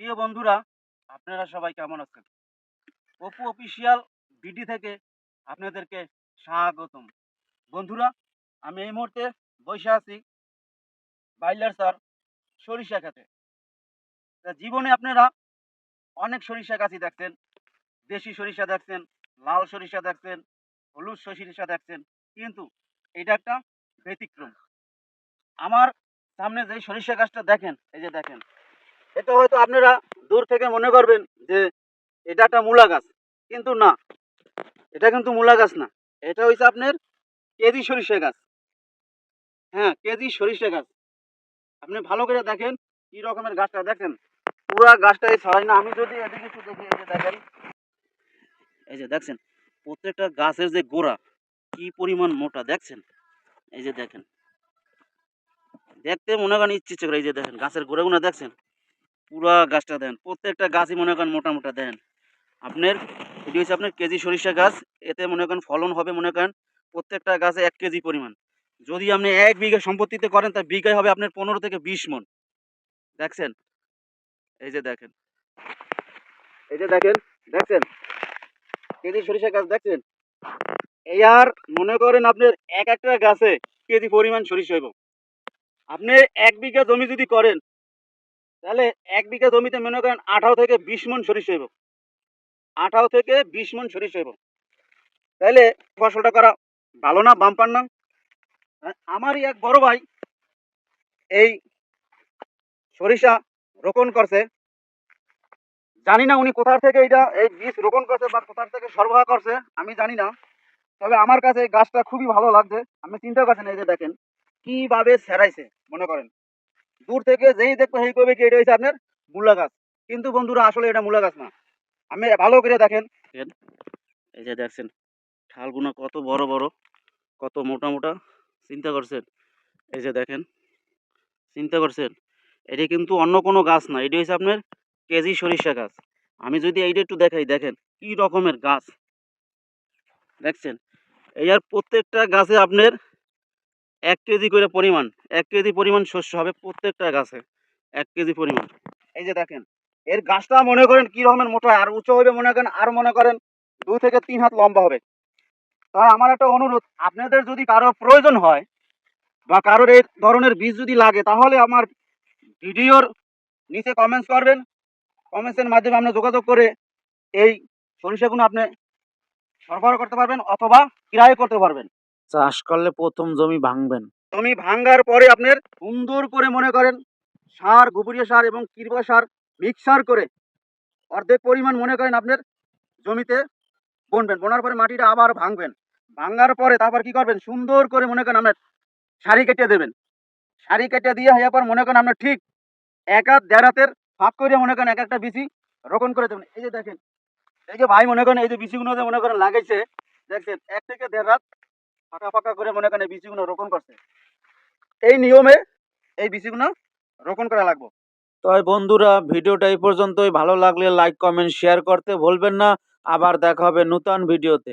প্রিয় বন্ধুরা, আপনারা সবাই কেমন আছেন? অপু অফিসিয়াল বিডি থেকে আপনাদেরকে স্বাগতম। বন্ধুরা, আমি এই মুহূর্তে বসে আছি বাইলার স্যার সরিষা খেতে জীবনে আপনারা অনেক সরিষা গাছই দেখছেন। দেশি সরিষা দেখছেন, লাল সরিষা দেখছেন, হলুদ সরিষা দেখছেন, কিন্তু এটা একটা ব্যতিক্রম। আমার সামনে যে সরিষা গাছটা দেখেন, এই যে দেখেন এটা হয়তো আপনারা দূর থেকে মনে করবেন যে এটা একটা মূলা গাছ। কিন্তু না, এটা কিন্তু মূলা গাছ না। এটা হচ্ছে আপনার কেজি সরিষা গাছ। হ্যাঁ কেজি সরিষা গাছ। আপনি ভালো করে দেখেন কি রকমের গাছটা, দেখেন। পুরা গাছটা এই ছড়াই না। আমি যদি এদিকে একটু দেখি, এই যে দেখেন। এই যে দেখছেন, প্রত্যেকটা গাছের যে গোড়া কি পরিমাণ মোটা, দেখছেন? এই যে দেখেন। দেখতে মনে করেন ইচ্ছে ইচ্ছে করে, এই যে দেখেন, গাছের গোড়াগুলো দেখছেন? পুরা গাছটা দেন। প্রত্যেকটা গাছই মনে করেন মোটা মোটা দেন। আপনার, এটি হচ্ছে আপনার কেজি সরিষা গাছ। এতে মনে করেন ফলন হবে মনে করেন প্রত্যেকটা গাছে এক কেজি পরিমাণ। যদি আপনি এক বিঘা সম্পত্তিতে করেন তা বিঘায় হবে আপনার পনেরো থেকে বিশ মন। দেখছেন? এই যে দেখেন। এই যে দেখেন, দেখছেন? কেজি সরিষা গাছ দেখছেন? এই আর মনে করেন আপনার এক একটা গাছে কেজি পরিমাণ সরিষা হইব। আপনি এক বিঘা জমি যদি করেন তাহলে এক বিঘা জমিতে মনে করেন আঠারো থেকে বিশ মন সরিষা হইব। আঠারো থেকে বিশ মন সরিষ হইব। তাহলে ফসলটা করা ভালো না, বাম্পার না? আমারই এক বড় ভাই এই সরিষা রোপণ করছে। জানি না উনি কোথা থেকে এটা এই বীজ রোপণ করছে বা কোথার থেকে সরবরাহ করছে, আমি জানি না। তবে আমার কাছে গাছটা খুবই ভালো লাগছে। আমি চিন্তা করছেন এই যে দেখেন, কীভাবে সেরাইছে মনে করেন। দূর থেকে যেই দেখবে সেই কবে কি? এটা হচ্ছে আপনার মূলা গাছ। কিন্তু বন্ধুরা, আসলে এটা মূলা গাছ না। আমি ভালো করে দেখেন। এই যে দেখছেন ঠালগুলো কত বড় বড়, কত মোটা মোটা, চিন্তা করছেন? এই যে দেখেন, চিন্তা করছেন? এটি কিন্তু অন্য কোনো গাছ না। এটি হচ্ছে আপনার কেজি সরিষা গাছ। আমি যদি এইটা একটু দেখাই, দেখেন, কি রকমের গাছ। দেখছেন? এই আর প্রত্যেকটা গাছে আপনার এক কেজি করে পরিমাণ, এক কেজি পরিমাণ শস্য হবে প্রত্যেকটা গাছে, এক কেজি পরিমাণ। এই যে দেখেন, এর গাছটা মনে করেন কি রকমের মোটা, আর উঁচু হবে মনে করেন, আর মনে করেন দুই থেকে তিন হাত লম্বা হবে। তাই আমার একটা অনুরোধ, আপনাদের যদি কারও প্রয়োজন হয়, বা কারোর এই ধরনের বীজ যদি লাগে, তাহলে আমার ভিডিওর নিচে কমেন্টস করবেন। কমেন্টসের মাধ্যমে আপনি যোগাযোগ করে এই সরিষাগুলো আপনি সরবরাহ করতে পারবেন, অথবা ক্রয় করতে পারবেন। চাষ করলে প্রথম জমি ভাঙবেন। জমি ভাঙ্গার পরে আপনার সুন্দর করে মনে করেন, সার, গোবরীয় সার এবং কীটবা সার মিক্সার করে অর্ধেক পরিমাণ মনে করেন আপনার জমিতে বুনবেন। বোনার পরে মাটিটা আবার ভাঙবেন। ভাঙার পরে তারপর কি করবেন? সুন্দর করে মনে করেন আপনার সারি কেটে দেবেন। সারি কেটে দিয়ে হওয়ার পর মনে করেন আপনার ঠিক এক হাত দেড় হাতের ফাঁক করে মনে করেন এক একটা বিচি রোপণ করে দেবেন। এই যে দেখেন, এই যে ভাই মনে করেন এই যে বিচিগুলো মনে করেন লাগাইছে, দেখছেন, এক থেকে দেড় রাত ফাঁকা ফাঁকা করে মনে করেন বিচিগুলো রোপণ করছে। এই নিয়মে এই বিচিগুলো রোপণ করা লাগবে। তাই বন্ধুরা, ভিডিওটা এই পর্যন্তই। ভালো লাগলে লাইক কমেন্ট শেয়ার করতে ভুলবেন না। আবার দেখা হবে নতুন ভিডিওতে।